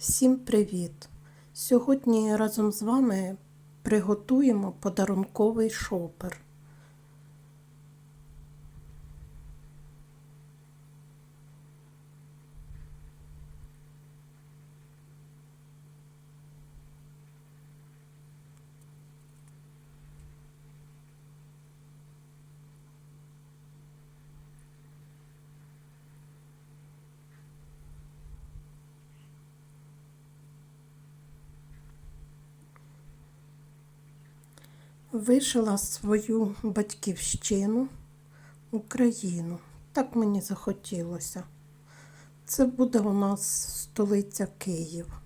Всім привіт! Сьогодні разом з вами приготуємо подарунковий шопер. Вишила свою батьківщину, Україну. Так мені захотілося. Це буде у нас столиця Київ.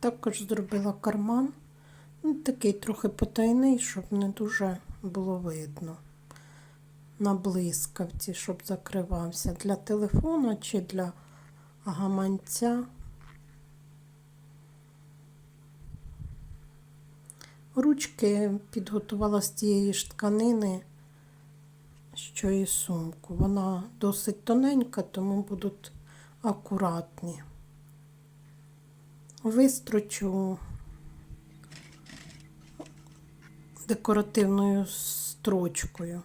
Також зробила карман. Ну, такий трохи потайний, щоб не дуже було видно. На блискавці, щоб закривався для телефону чи для гаманця. Ручки підготувала з тієї ж тканини, що і сумку. Вона досить тоненька, тому будуть акуратні. Вистрочу декоративною строчкою.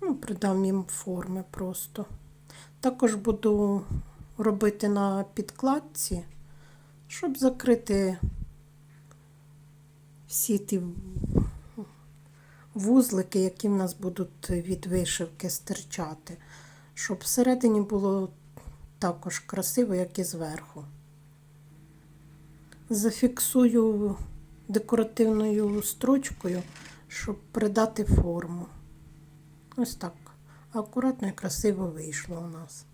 Ну, придам їм форми просто. Також буду робити на підкладці, щоб закрити всі ті вузлики, які в нас будуть від вишивки стирчати, щоб всередині було також красиво, як і зверху. Зафіксую декоративною строчкою, щоб придати форму. Ось так. Акуратно і красиво вийшло у нас.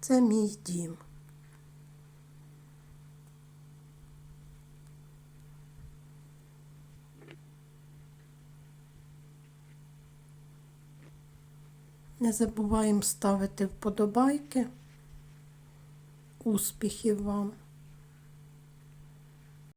Це мій дім. Не забуваємо ставити вподобайки. Успіхів вам!